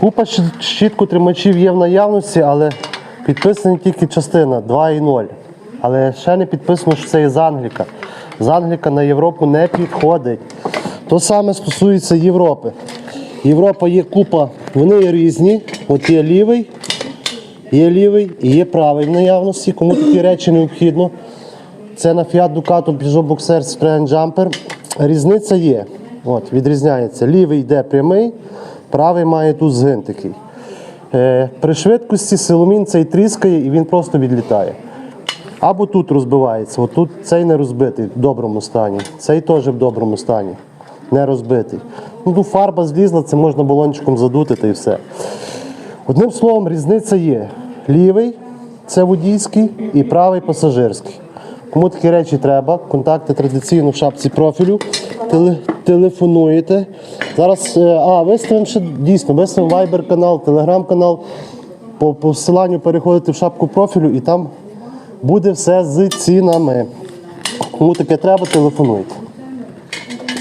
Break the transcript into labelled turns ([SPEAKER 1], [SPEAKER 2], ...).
[SPEAKER 1] Купа щітку тримачів є в наявності, але підписана тільки частина 2.0. Але ще не підписано, що це є з Англіка. З Англіка на Європу не підходить. То саме стосується Європи. Європа є купа, вони є різні. От є лівий, є лівий і є правий в наявності. Кому такі речі необхідно. Це на Fiat Ducato Peugeot Boxer Citroen Jumper. Різниця є. От, відрізняється. Лівий йде прямий, правий має тут згин такий. Е, при швидкості силомін цей тріскає і він просто відлітає. Або тут розбивається. От тут цей не розбитий в доброму стані, цей теж в доброму стані, не розбитий. Ну, тут фарба злізла, це можна балончиком задути та і все. Одним словом, різниця є. Лівий це водійський і правий пасажирський. Кому такі речі треба, контакти традиційно в шапці профілю. Теле, телефонуєте. Зараз, е, а, виставимо ще дійсно, виставимо Viber канал, Telegram канал. По посиланню переходите в шапку профілю і там буде все з цінами. Кому таке треба, телефонуйте.